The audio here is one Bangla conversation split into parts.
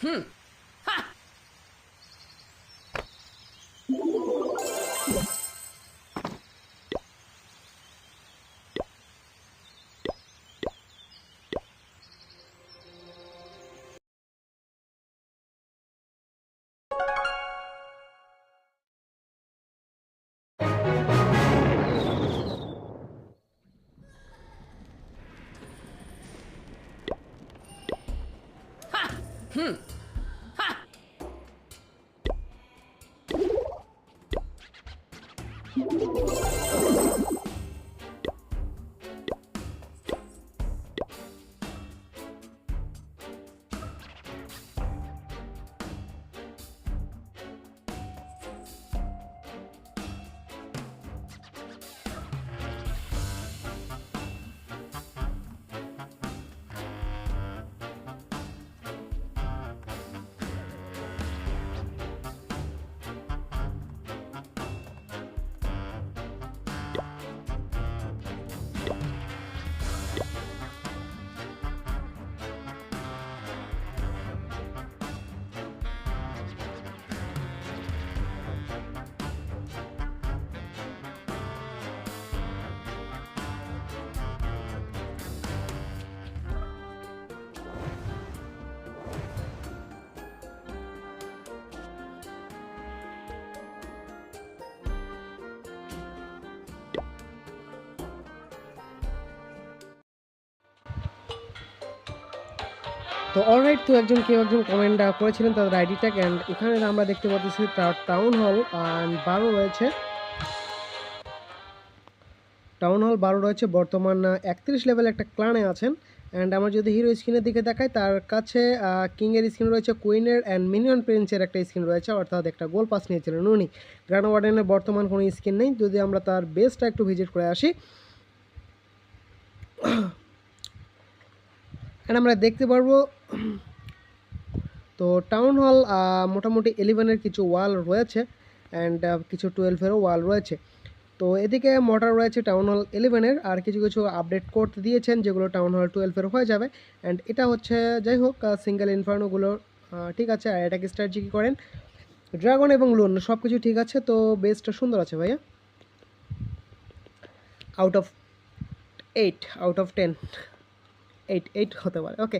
Hmm. Ha! Hmm. তো অলরাইট তো একজন কেউ একজন কমেন্ট করেছিলেন তাদের আইডিটা অ্যান্ড এখানে আমরা দেখতে পাচ্ছি তার টাউন হল অ্যান্ড বারো রয়েছে। টাউন হল বারো রয়েছে, বর্তমান একত্রিশ লেভেল একটা ক্লানে আছেন। অ্যান্ড আমরা যদি হিরো স্ক্রিনের দিকে দেখাই, তার কাছে কিংয়ের স্ক্রিন রয়েছে কুইনের অ্যান্ড মিনিয়ন প্রিন্সের একটা স্ক্রিন রয়েছে, অর্থাৎ একটা গোল পাস নিয়েছিলেন উনি। গ্র্যান্ড ওয়ার্ডেনের বর্তমান কোনো স্ক্রিন নেই। যদি আমরা তার বেসটা একটু ভিজিট করে আসি। অ্যান্ড আমরা দেখতে পারব তো টাউন হল মোটামুটি ইলেভেনের কিছু ওয়াল রয়েছে অ্যান্ড কিছু টুয়েলভেরও ওয়াল রয়েছে। তো এদিকে মোটর রয়েছে টাউন হল ইলেভেনের আর কিছু কিছু আপডেট করতে দিয়েছেন যেগুলো টাউন হল টুয়েলভের হয়ে যাবে। অ্যান্ড এটা হচ্ছে, যাই হোক সিঙ্গেল ইনফার্নোগুলো ঠিক আছে, আর এটাকে কী করেন? ড্রাগন এবং লোন সব কিছু ঠিক আছে, তো বেসটা সুন্দর আছে ভাইয়া। Out of eight out of ten eight eight হতে পারে ওকে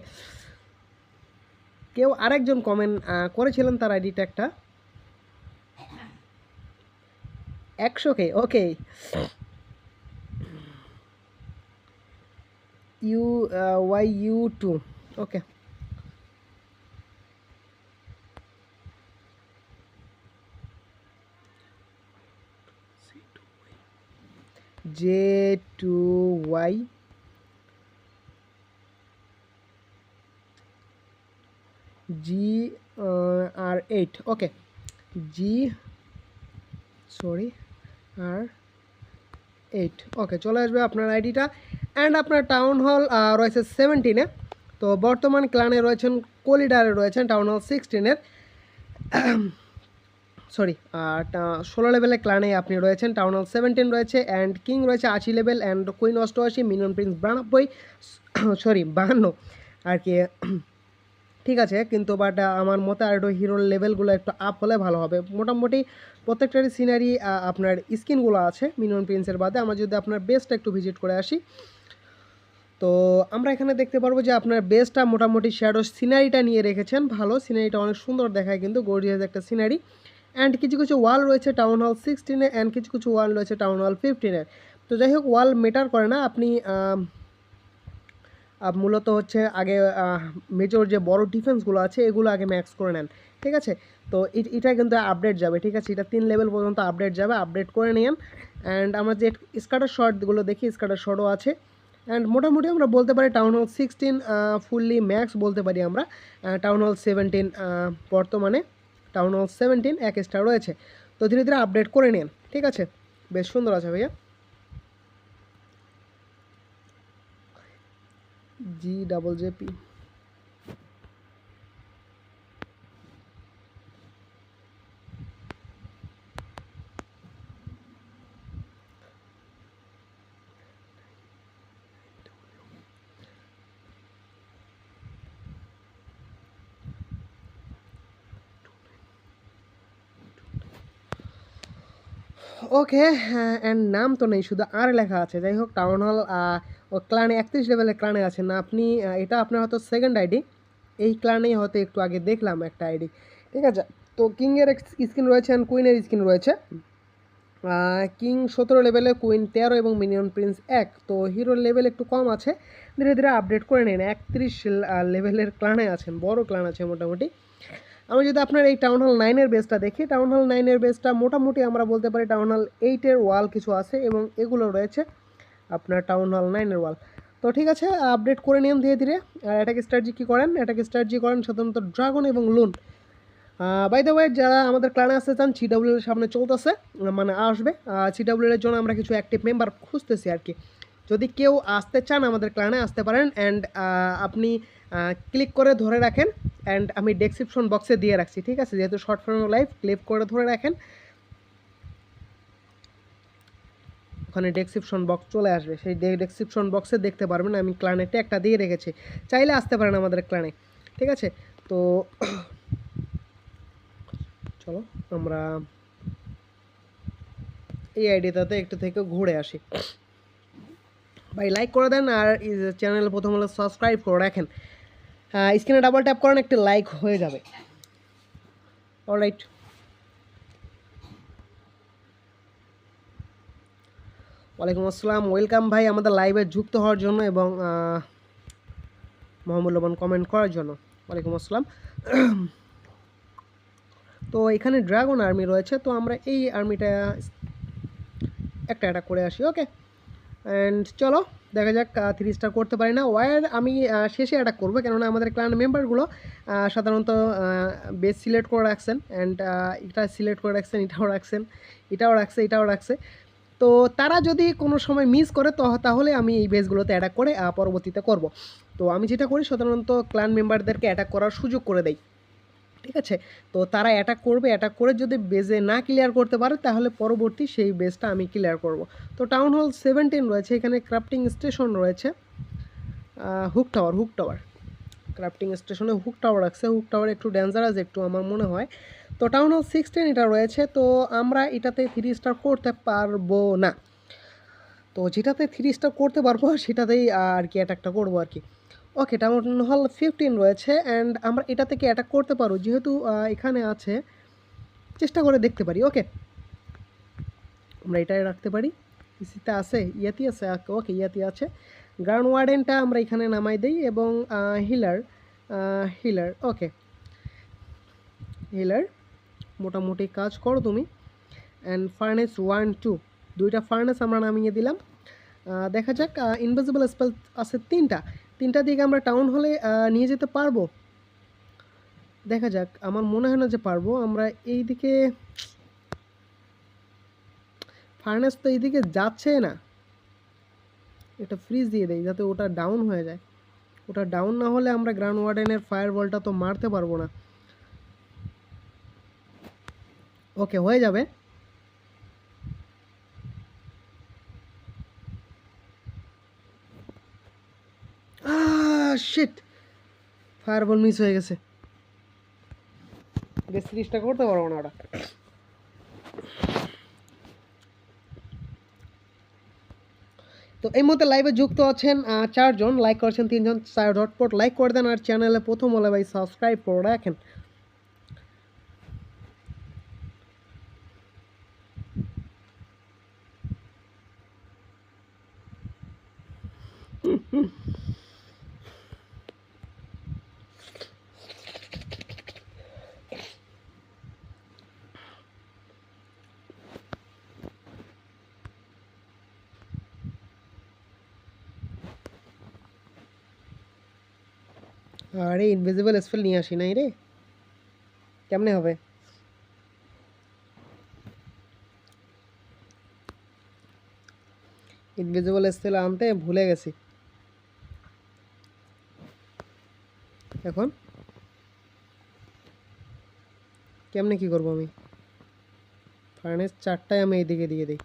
কেউ আরেকজন কমেন্ট করেছিলেন তার আইডিটা একটা? একশো K okay U Y U two okay J two Y G R eight okay G sorry R eight okay চলে আসবে আপনার আইডিটা অ্যান্ড আপনার টাউন হল রয়েছে সেভেন্টিনে তো বর্তমান ক্লানে রয়েছেন, কলিডারে রয়েছেন টাউন হল সিক্সটিনের সরি ষোলো লেভেলে ক্লানে আপনি রয়েছেন টাউন হল সেভেন্টিন রয়েছে অ্যান্ড কিং রয়েছে আশি লেভেল অ্যান্ড কুইন অষ্টআশি মিনিয়ন প্রিন্স বিরানব্বই সরি বাহান্ন, আর কি ঠিক আছে, কিন্তু বাট আমার মতে আর একটু হিরোর লেভেলগুলো একটু আপ হলে ভালো হবে। মোটামুটি প্রত্যেকটারই সিনারি আপনার স্কিনগুলো আছে মিনিয়ন প্রিন্সের বাদে। আমরা যদি আপনার বেসটা একটু ভিজিট করে আসি, তো আমরা এখানে দেখতে পারব যে আপনার বেসটা মোটামুটি শ্যাডো সিনারিটা নিয়ে রেখেছেন। ভালো সিনারিটা অনেক সুন্দর দেখায়, কিন্তু গর্জিয়াস একটা সিনারি অ্যান্ড কিছু কিছু ওয়াল রয়েছে টাউন হল সিক্সটিনে অ্যান্ড কিছু কিছু ওয়াল রয়েছে টাউন হল ফিফটিনের তো যাই হোক ওয়াল মেটার করে না। আপনি মূলত হচ্ছে আগে মেজর যে বড় ডিফেন্সগুলো আছে, এগুলো আগে ম্যাক্স করে নেন, ঠিক আছে? তো এটা কিন্তু আপডেট যাবে, ঠিক আছে? এটা তিন লেভেল পর্যন্ত আপডেট যাবে আপডেট করে নিন অ্যান্ড আমরা যে স্কাটার শর্টগুলো দেখি স্কাটার শর্টও আছে। অ্যান্ড মোটামুটি আমরা বলতে পারি town hall sixteen fully max বলতে পারি আমরা টাউন হল সেভেন্টিন বর্তমানে টাউন হল সেভেন্টিন এক স্টার রয়েছে। তো ধীরে ধীরে আপডেট করে নিন ঠিক আছে? বেশ সুন্দর আছে ভাইয়া। G double JP okay and নাম তো নেই, শুধু আর লেখা আছে। যাই হোক টাউন হল ও ক্লানে একত্রিশ লেভেলের ক্লানে আছেন। না আপনি এটা আপনার হয়তো সেকেন্ড আইডি এই ক্লানেই হয়তো একটু আগে দেখলাম একটা আইডি ঠিক আছে? তো কিংয়ের স্কিন রয়েছে অ্যান্ড কুইনের স্কিন রয়েছে। কিং সতেরো লেভেলে কুইন তেরো এবং মিনিয়ন প্রিন্স এক। তো হিরোর লেভেল একটু কম আছে। ধীরে ধীরে আপডেট করে নিন। একত্রিশ লেভেলের ক্লানে আছেন। বড় ক্লান আছে মোটামুটি। আমি যদি আপনার এই টাউন হল নাইনের বেসটা দেখি টাউন হল নাইনের বেসটা মোটামুটি আমরা বলতে পারি টাউন হল এইটের ওয়াল কিছু আছে এবং এগুলো রয়েছে। আপনার টাউন হল নাইনের ওয়াল তো ঠিক আছে আপডেট করে নিন ধীরে ধীরে। আর এটাকে স্ট্র্যাটেজি কী করেন? এটাকে স্ট্র্যাটেজি করেন সাধারণত ড্রাগন এবং লুন বাই দ্য ওয়ে যারা আমাদের ক্লানে আসতে চান সিডাব্লিউ এর সামনে চলতেছে মানে আসবে। সিডাব্লিউ এর জন্য আমরা কিছু অ্যাক্টিভ মেম্বার খুঁজতেছি আর কি। যদি কেউ আসতে চান আমাদের ক্লানে আসতে পারেন। অ্যান্ড আপনি ক্লিক করে ধরে রাখেন। অ্যান্ড আমি ডেসক্রিপশন বক্সে দিয়ে রাখছি, ঠিক আছে? যেহেতু শর্ট ফর্ম লাইভ ক্লিক করে ধরে রাখেন। ওখানে ডেসক্রিপশন বক্স চলে আসবে। সেই ডেসক্রিপশন বক্সে দেখতে পারবেন আমি ক্লানে ট্যাগটা দিয়ে রেখেছি। চাইলে আসতে পারেন আমাদের ক্লানে ঠিক আছে? তো চলো, আমরা এই আইডিটাতে একটু থেকে ঘুরে আসি। ভাই লাইক করে দেন আর চ্যানেল প্রথম হলে সাবস্ক্রাইব করে রাখেন। স্ক্রিনে ডাবল ট্যাপ করেন, একটি লাইক হয়ে যাবে। অলরাইট ওয়ালাইকুম আসসালাম। ওয়েলকাম ভাই আমাদের লাইভে যুক্ত হওয়ার জন্য এবং মহামূল্যবান কমেন্ট করার জন্য। ওয়ালাইকুম আসসালাম। তো এখানে ড্রাগন আর্মি রয়েছে, তো আমরা এই আর্মিটা একটা একটা করে আসি ওকে অ্যান্ড চলো, দেখা যাক থ্রি স্টার করতে পারি না। ওয়ার আমি শেষে অ্যাটাক করব, কেননা আমাদের ক্লান মেম্বারগুলো সাধারণত বেস সিলেক্ট করে রাখছেন। অ্যান্ড এটা সিলেক্ট করে রাখছেন, এটাও রাখছেন, এটাও রাখছে এটাও রাখছে। তো তারা যদি কোনো সময় মিস করে, তো তাহলে আমি এই বেসগুলোতে অ্যাটাক করে পরবর্তীতে করব। তো আমি যেটা করি, সাধারণত ক্লান মেম্বারদেরকে অ্যাটাক করার সুযোগ করে দেই। ঠিক আছে? তো তারা অ্যাটাক করবে অ্যাটাক করে যদি বেজে না ক্লিয়ার করতে পারে, তাহলে পরবর্তী সেই বেসটা আমি ক্লিয়ার করব। তো টাউন হল সেভেন্টিন রয়েছে, এখানে ক্রাফটিং স্টেশন রয়েছে। Hook tower hook tower crafting স্টেশনে হুক টাওয়ার রাখছে হুক টাওয়ার একটু ডেঞ্জারাস একটু আমার মনে হয়। তো টাউন হল সিক্সটিন এটা রয়েছে, তো আমরা এটাতে থ্রি স্টার করতে পারব না। তো যেটাতে থ্রি স্টার করতে পারব, সেটাতেই আর কি অ্যাটাকটা করব আর কি। ওকে টাউন হল ফিফটিন রয়েছে অ্যান্ড আমরা এটা থেকে অ্যাটাক করতে পারব? যেহেতু এখানে আছে, চেষ্টা করে দেখতে পারি ওকে আমরা এটাই রাখতে পারি। ইসিতে আছে, ইয়াতি আছে ওকে ইয়াতি আছে। গ্রাউন্ড ওয়ার্ডেনটা আমরা এখানে নামাই দিই, এবং হিলার হিলার ওকে হিলার মোটামুটি কাজ করো তুমি। অ্যান্ড ফার্নেস ওয়ান টু দুইটা ফার্নেস আমরা নামিয়ে দিলাম। দেখা যাক ইনভিজিবল স্পেল আছে তিনটা। তিনটা দিকে আমরা টাউন হলে নিয়ে যেতে পারব? দেখা যাক, আমার মনে হয় না যে পারব। আমরা এই দিকে ফার্নেস তো এইদিকে যাচ্ছে না। এটা ফ্রিজ দিয়ে দেয় যাতে ওটা ডাউন হয়ে যায়। ওটা ডাউন না হলে আমরা গ্রাউন্ড ওয়ার্ডেনের ফায়ার বলটা তো মারতে পারব না। ওকে হয়ে যাবে। শিট ফায়ার বল মিস হয়ে গেছে। বেশ সিরিজটা করতে পারব না ওটা। তো এই মুহূর্তে লাইভে যুক্ত আছেন চারজন লাইক করেছেন তিনজন চার ঝটপট লাইক করে দেন আর চ্যানেলে প্রথম হলে ভাই সাবস্ক্রাইব করে রাখেন। আরে ইনভিজিবল স্পেল নিয়ে আসি নাই রে। কেমনে হবে? ইনভিজিবল স্পেল আনতে ভুলে গেছি। এখন? কেমনে কি করব আমি? ফার্নেস চারটায় আমি এইদিকে দিয়ে দিই।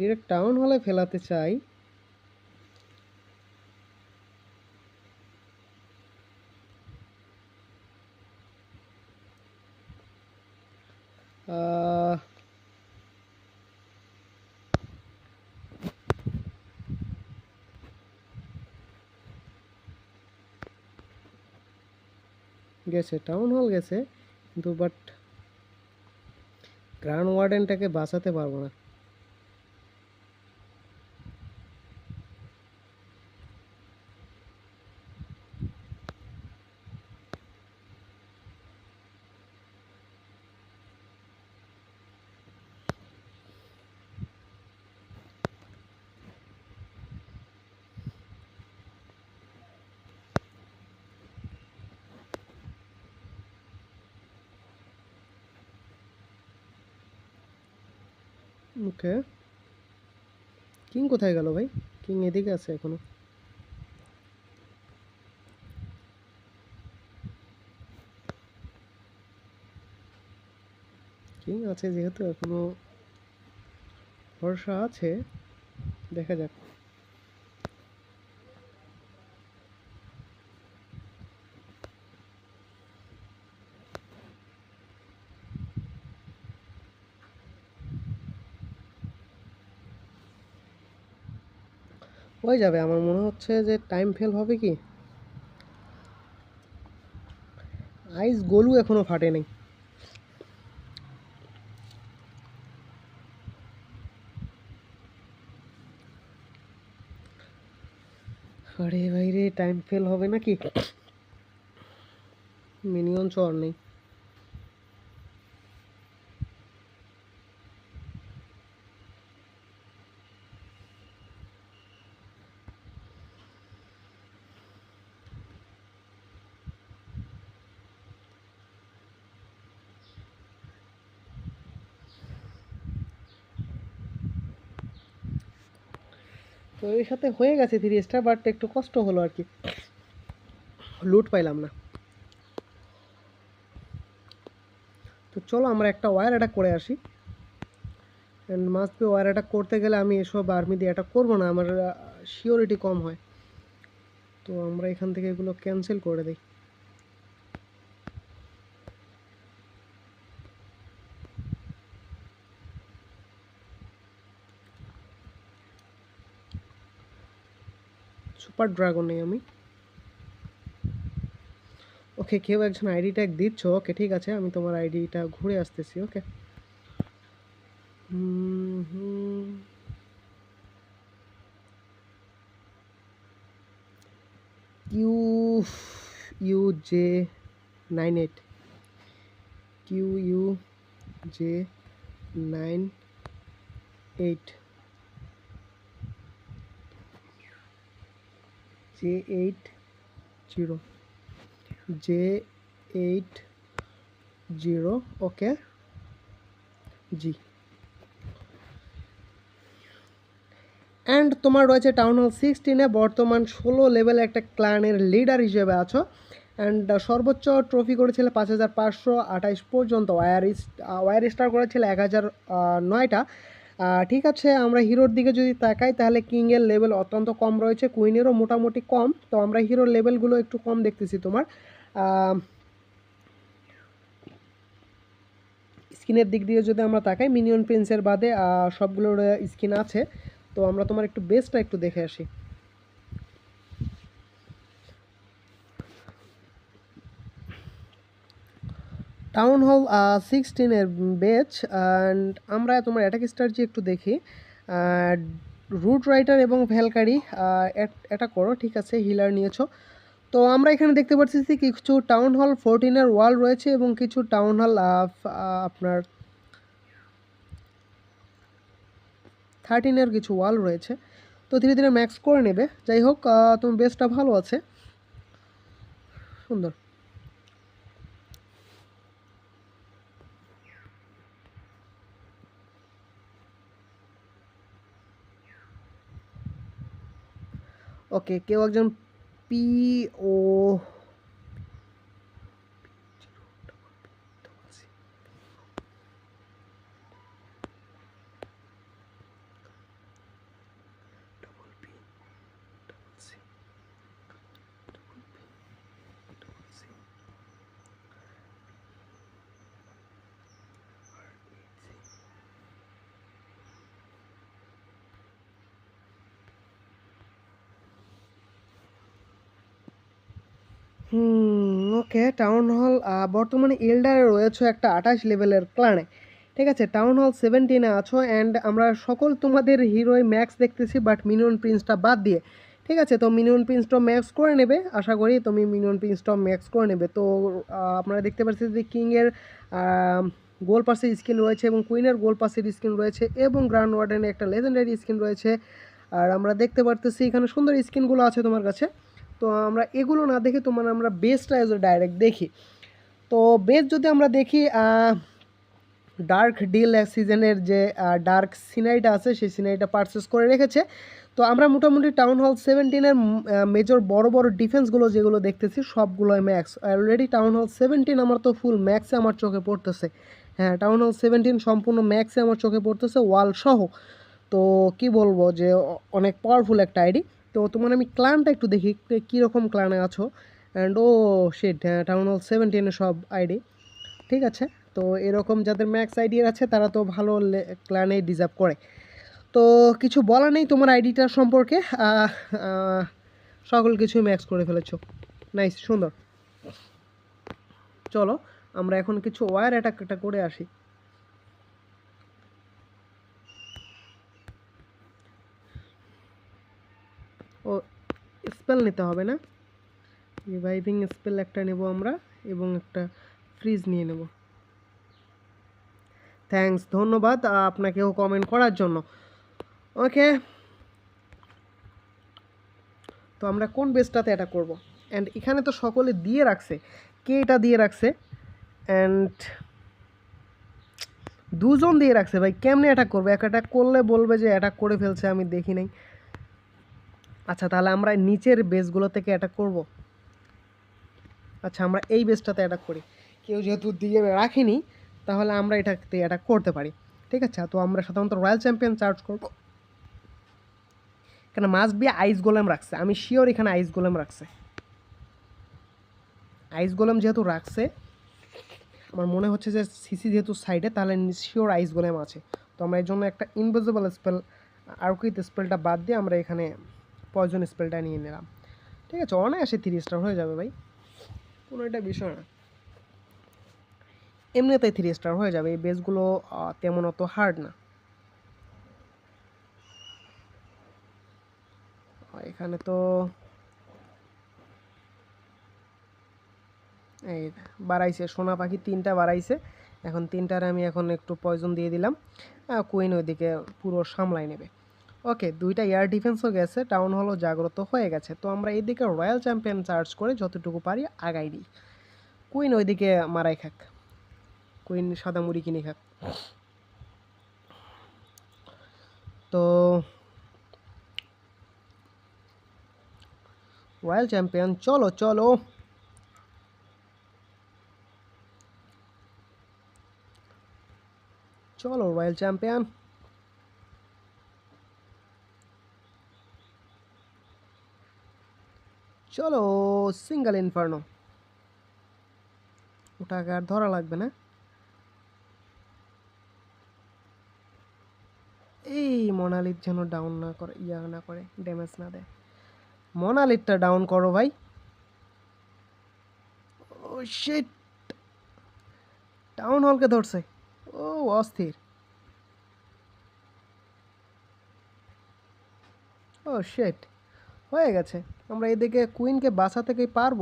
ডিরেক্ট টাউন হলে ফেলাতে চাই। গেছে টাউন হল গেছে, কিন্তু বাট গ্রান্ড ওয়ার্ডেনটাকে বাঁচাতে পারব না। ওকে। কিং কোথায় গেল ভাই? কিং এদিকে আছে এখনও। কিং আছে যেহেতু এখনও ভরসা আছে। দেখা যাক। হয়ে যাবে। আমার মনে হচ্ছে যে টাইম ফেল হবে কি? আইস গোলু এখনও ফাটে নাই আরে ভাই রে টাইম ফেল হবে নাকি? মিনিয়ন চর নেই। এর সাথে হয়ে গেছে থ্রি স্টার বাট একটু কষ্ট হলো আর কি। লুট পাইলাম না। তো চলো আমরা একটা ওয়্যার অ্যাটাক করে আসি। And must be war attack করতে গেলে আমি এসব আর্মি দিয়ে অ্যাটাক করব না, আমার শিওরিটি কম হয়। তো আমরা এখান থেকে এগুলো ক্যান্সেল করে দিই। সুপার ড্রাগন আমি। ওকে, কেউ একজন আইডি ট্যাগ দিচ্ছ? ওকে, ঠিক আছে, আমি তোমার আইডিটা ঘুরে আসতেছি, okay? Q U J nine eight Q, U, J, nine eight. J eight zero J eight zero okay G and তোমার রয়েছে টাউন হল সিক্সটিনে বর্তমান ষোলো লেভেলে একটা ক্লানের লিডার হিসেবে আছো। অ্যান্ড সর্বোচ্চ ট্রফি করেছিলে পাঁচ হাজার পাঁচশো আঠাইশ পর্যন্ত। ওয়ার ওয়ার স্টার করেছিল এক হাজার নয়টা। ঠিক আছে, আমরা হিরোর দিকে যদি তাকাই, তাহলে কিংয়ের লেভেল অত্যন্ত কম রয়েছে কুইনেরও মোটামুটি কম। তো আমরা হিরোর লেভেলগুলো একটু কম দেখতেছি তোমার। স্কিনের দিক দিয়ে যদি আমরা তাকাই মিনিয়ন প্রিন্সের বাদে সবগুলোর স্কিন আছে। তো আমরা তোমার একটু বেস্টটা একটু দেখে আসি। টাউন হল সিক্সটিনের বেচ অ্যান্ড আমরা তোমার অ্যাটাক স্ট্র্যাটেজি একটু দেখি। রুট রাইটার এবং ভ্যালকারি এটা করো, ঠিক আছে হিলার নিয়েছো। তো আমরা এখানে দেখতে পাচ্ছি যে কিছু টাউন হল ফোরটিনের ওয়াল রয়েছে এবং কিছু টাউন হল আপনার থার্টিনের কিছু ওয়াল রয়েছে। তো ধীরে ধীরে ম্যাক্স করে নেবে। যাই হোক তোমার বেসটা ভালো আছে। সুন্দর। ওকে কেউ একজন পি ও হুম, ওকে টাউন হল বর্তমানে এল্ডারে রয়েছে একটা আঠাশ লেভেলের ক্লানে ঠিক আছে টাউন হল সেভেন্টিনে আছো অ্যান্ড আমরা সকল তোমাদের হিরোই ম্যাক্স দেখতেছি বাট মিনিয়ন প্রিন্সটা বাদ দিয়ে। ঠিক আছে, তো মিনিয়ন প্রিন্সটা ম্যাক্স করে নেবে, আশা করি তুমি মিনিয়ন প্রিন্সটা ম্যাক্স করে নেবে। তো আপনারা দেখতে পাচ্ছেন যে কিংয়ের গোল পাসের স্কিন রয়েছে এবং কুইনের গোল পাসের স্কিন রয়েছে এবং গ্র্যান্ড ওয়ার্ডেনের একটা লেজেন্ডারি স্কিন রয়েছে। আর আমরা দেখতে পারতেছি এখানে সুন্দর স্কিনগুলো আছে তোমার কাছে। তো আমরা এগুলো না দেখে তোমার আমরা বেসটা এজ ডাইরেক্ট দেখি। তো বেস যদি আমরা দেখি ডার্ক ডিল সিজনের যে ডার্ক সিনারিটা আছে, সেই সিনারিটা পারচেস করে রেখেছে। তো আমরা মোটামুটি টাউন হল সেভেন্টিনের মেজর বড় বড় ডিফেন্সগুলো যেগুলো দেখতেছি, সবগুলোই max already town hall seventeen আমার তো ফুল ম্যাক্সে আমার চোখে পড়তেছে। হ্যাঁ টাউন হল সেভেন্টিন সম্পূর্ণ ম্যাক্সে আমার চোখে পড়তেছে ওয়াল সহ। তো কি বলব যে অনেক পাওয়ারফুল একটা আইডি তো তোমার আমি ক্লানটা একটু দেখি কীরকম ক্লানে আছো? অ্যান্ড ও শেট টাউন হল সেভেন্টিনের সব আইডি ঠিক আছে? তো এরকম যাদের ম্যাক্স আইডিয়ার আছে, তারা তো ভালো ক্লানে ডিজার্ভ করে। তো কিছু বলার নেই তোমার আইডিটার সম্পর্কে সকল কিছুই ম্যাক্স করে ফেলেছো। নাইস সুন্দর। চলো, আমরা এখন কিছু ওয়্যার অ্যাটাকটা করে আসি। ও স্পেল নিতে হবে না? রিভাইভিং স্পেল একটা নেব আমরা এবং একটা ফ্রিজ নিয়ে নেব। থ্যাঙ্কস ধন্যবাদ আপনাকেও কমেন্ট করার জন্য। ওকে তো আমরা কোন বেসটাতে এটা করব? অ্যান্ড এখানে তো সকলে দিয়ে রাখছে। কে এটা দিয়ে রাখছে? অ্যান্ড দুজন দিয়ে রাখছে। ভাই, কেমনে অ্যাটাক করবে? এক অ্যাটাক করলে বলবে যে অ্যাটাক করে ফেলছে, আমি দেখি নাই। আচ্ছা তাহলে আমরা নিচের বেসগুলো থেকে অ্যাটাক করব। আচ্ছা আমরা এই বেসটাতে অ্যাটাক করি। কেউ যেহেতু দিয়ে রাখিনি, তাহলে আমরা এটাতে অ্যাটাক করতে পারি। ঠিক আছে? তো আমরা সাধারণত রয়্যাল চ্যাম্পিয়ন চার্জ করব। এখানে মাস্ট বি আইস গোলেম রাখছে। আমি শিওর এখানে আইস গোলেম রাখছে। আইস গোলেম যেহেতু রাখছে, আমার মনে হচ্ছে যে সিসি যেহেতু সাইডে তাহলে শিওর আইস গোলেম আছে। তো আমরা এর জন্য একটা ইনভিজিবল স্পেল আরকিত স্পেলটা বাদ দিয়ে আমরা এখানে পয়জন স্পেলটা নিয়ে নিলাম। ঠিক আছে, অনায়াসে থ্রি স্টার হয়ে যাবে ভাই। কোনো এটা বিষয় না। এমনিতেই থ্রি স্টার হয়ে যাবে, এই বেসগুলো তেমন অত হার্ড না। এখানে তো এই বাড়াইছে, সোনা পাখি তিনটা বাড়াইছে। এখন তিনটার আমি এখন একটু পয়জন দিয়ে দিলাম। কুইন ওইদিকে পুরো সামলাই নেবে। ওকে, দুইটা এয়ার ডিফেন্সও গেছে, টাউন হলও জাগ্রত হয়ে গেছে। তো আমরা এইদিকে রয়্যাল চ্যাম্পিয়ন চার্জ করে যতটুকু পারি আগাই দিই কুইন ওইদিকে মারাই খাক। কুইন সাদা মুড়ি কিনে খাক। তো রয়্যাল চ্যাম্পিয়ন, চলো চলো। চলো রয়্যাল চ্যাম্পিয়ন। চলো সিঙ্গেল ইনফার্নো ওটাকে আর ধরা লাগবে না। এই মনালির যেন ডাউন না করে, ইয়া না করে ড্যামেজ না দেয়। মনালিটটা ডাউন করো ভাই। ও শিট টাউন হলকে ধরছে। ও, অস্থির। ও শেট হয়ে গেছে। আমরা এদিকে কুইনকে বাঁচাতে কি পারব?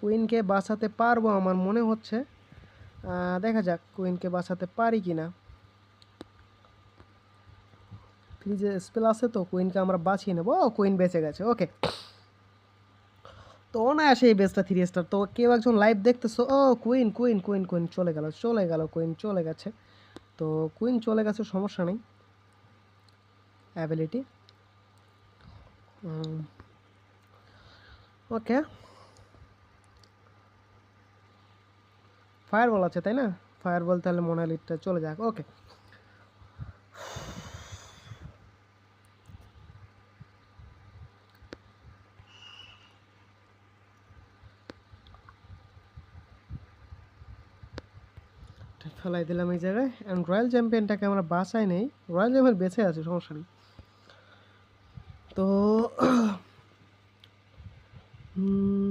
কুইনকে বাঁচাতে পারব আমার মনে হচ্ছে। দেখা যাক কুইনকে বাঁচাতে পারি কি না ফ্রিজে স্পেল আছে তো, কুইনকে আমরা বাঁচিয়ে নেব। ও, কুইন বেঁচে গেছে, ওকে। তো না আসে এই বেসটা থ্রি স্টার তো কেউ একজন লাইভ দেখতেছো, ও, কুইন কুইন কুইন কুইন চলে গেল চলে গেল, কুইন চলে গেছে। তো কুইন চলে গেছে, সমস্যা নেই। অ্যাবিলিটি ওকে। ফায়ার বল আছে, তাই না? ফায়ার বল তাহলে মোনালিটটা চলে যাক। ওকে। ফেলাই দিলাম এই জায়গায়। অ্যান্ড রয়্যাল চ্যাম্পিয়নটাকে আমরা বাঁচাই নেই। রয়্যাল চ্যাম্পিয়ন বেঁচে আছে, সমস্যা নেই। তো হুম,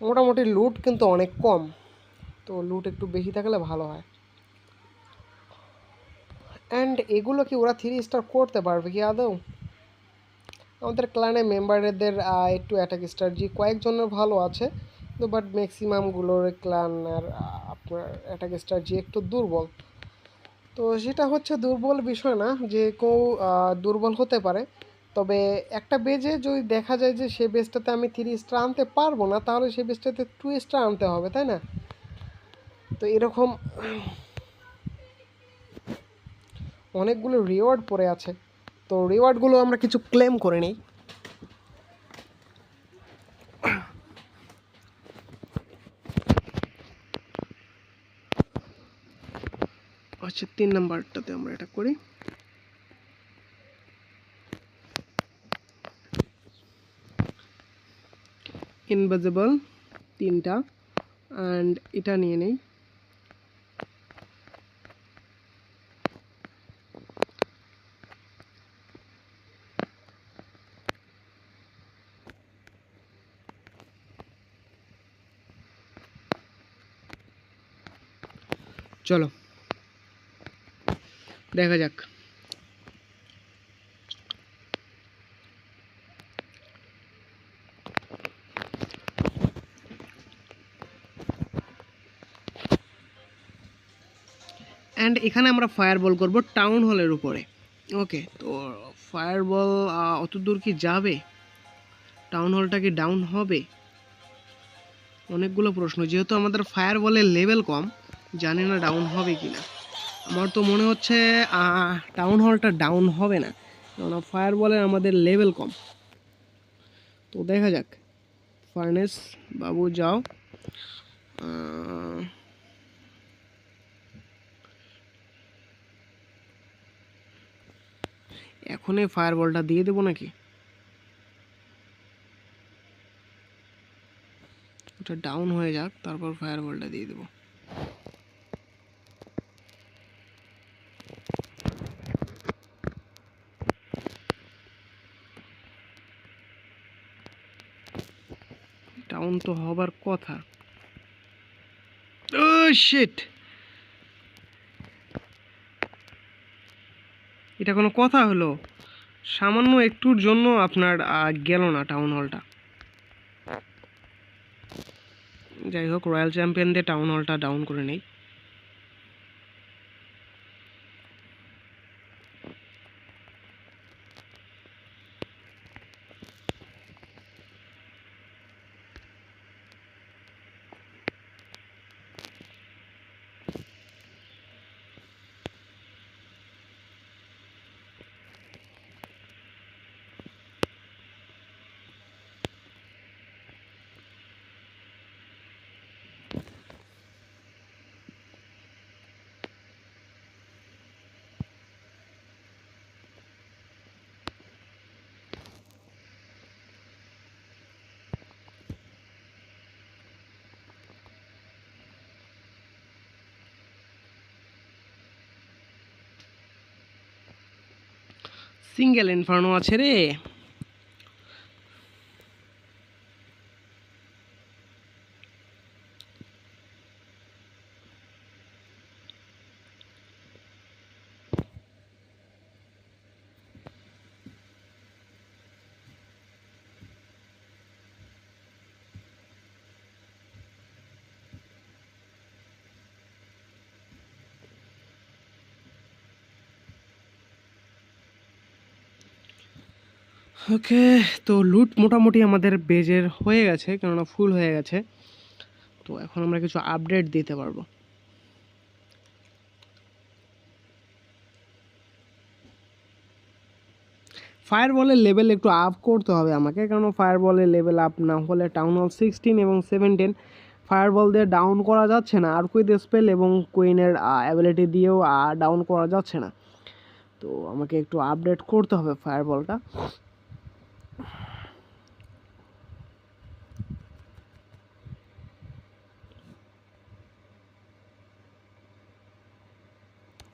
মোটামুটি লুট কিন্তু অনেক কম তো লুট একটু বেশি থাকলে ভালো হয় অ্যান্ড এগুলো কি ওরা থ্রি স্টার করতে পারবে কি আদৌ আমাদের ক্লানে মেম্বারদের একটু অ্যাটাক স্ট্র্যাটেজি কয়েকজনের ভালো আছে তো বাট ম্যাক্সিমামগুলোর ক্লান আর আপনার অ্যাটাক স্ট্র্যাটেজি একটু দুর্বল। তো সেটা হচ্ছে দুর্বল বিষয় না, যে কেউ দুর্বল হতে পারে। তবে একটা বেজে যদি দেখা যায় যে সে বেজটাতে আমি থ্রি স্টার আনতে পারব না, তাহলে সে বেজটাতে টু স্টার আনতে হবে, তাই না? তো এরকম অনেকগুলো রিওয়ার্ড পড়ে আছে। তো রিওয়ার্ডগুলো আমরা কিছু ক্লেম করে নিই। আচ্ছা তিন নাম্বারটাতে আমরা এটা করি। ইনভিজিবল তিনটা অ্যান্ড এটা নিয়ে নেই। চলো। দেখা যাক। অ্যান্ড এখানে আমরা ফায়ার বল করব টাউন হলের উপরে। ওকে তো ফায়ার বল অত দূর কি যাবে? টাউন হলটা কি ডাউন হবে? অনেকগুলো প্রশ্ন, যেহেতু আমাদের ফায়ার বলের লেভেল কম জানি না ডাউন হবে কি না আমার তো মনে হচ্ছে টাউন হলটা ডাউন হবে না। কেননা ফায়ার বলের আমাদের লেভেল কম। তো দেখা যাক। ফার্নেস বাবু যাও। এখনই ফায়ার বলটা দিয়ে দেবো নাকি? ওটা ডাউন হয়ে যাক, তারপর ফায়ার বলটা দিয়ে দেবো। তো হবার কথা। ও এটা কোনো কথা হলো? সামান্য একটুর জন্য আপনার গেল না টাউন হলটা যাই হোক রয়্যাল চ্যাম্পিয়নদের টাউন হলটা ডাউন করে নেই। সিঙ্গেল ইনফার্নো আছে রে। ওকে, তো লুট মোটামুটি আমাদের বেজের হয়ে গেছে, কেননা ফুল হয়ে গেছে। তো এখন আমরা কিছু আপডেট দিতে পারব। ফায়ার বলের লেভেল একটু আপ করতে হবে আমাকে কারণ ফায়ার বলের লেভেল আপ না হলে টাউন হল সিক্সটিন এবং সেভেন্টিন ফায়ার বল দিয়ে ডাউন করা যাচ্ছে না। আর কুইথ স্পেল এবং কুইনের অ্যাবিলিটি দিয়েও ডাউন করা যাচ্ছে না। তো আমাকে একটু আপডেট করতে হবে ফায়ার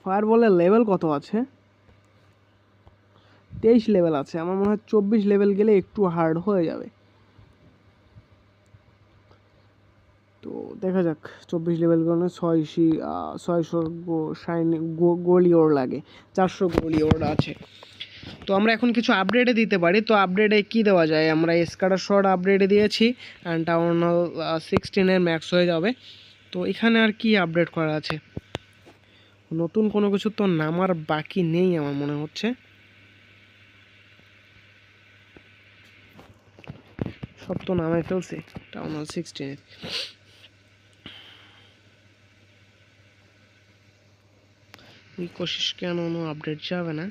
ফায়ারবলের লেভেল কত আছে? তেইশ লেভেল আছে। আমার মনে হয় চব্বিশ লেভেল গেলে একটু হার্ড হয়ে যাবে। তো দেখা যাক, চব্বিশ লেভেল গেলে ছয়শি ছয়শো সাইন গোলি ওর লাগে। চারশো গোলি ওর আছে। তো আমরা এখন কিছু আপডেটে দিতে পারি। তো আপডেটে কি দেওয়া যায়? আমরা স্কাটার শট আপডেটে দিয়েছি অ্যান্ড টাউনাল সিক্সটিনের ম্যাক্স হয়ে যাবে। তো এখানে আর কি আপডেট করা আছে? নতুন কোনো কিছু তো নামার বাকি নেই আমার মনে হচ্ছে। সব তো নামে ফেলছে টাউনাল সিক্সটিনে সিক্সটিনের কোশিস কেন আপডেট যাবে না?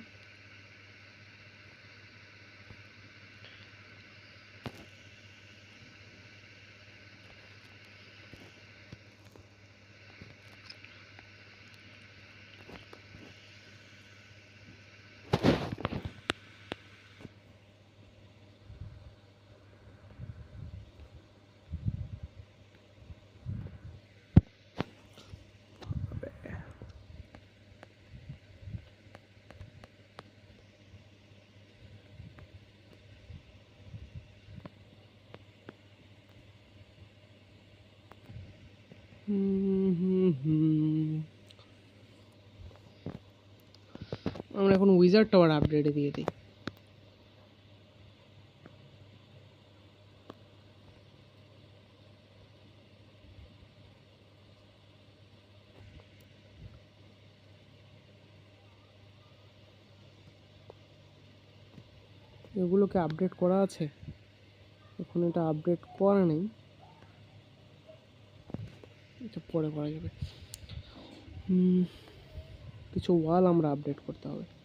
আমরা এখন উইজার টাওয়ার আপডেটে দিয়ে দিই। এগুলোকে আপডেট করা আছে? এখন এটা আপডেট করা নেই। পরে করা যাবে। কিছু ওয়াল আমরা আপডেট করতে হবে।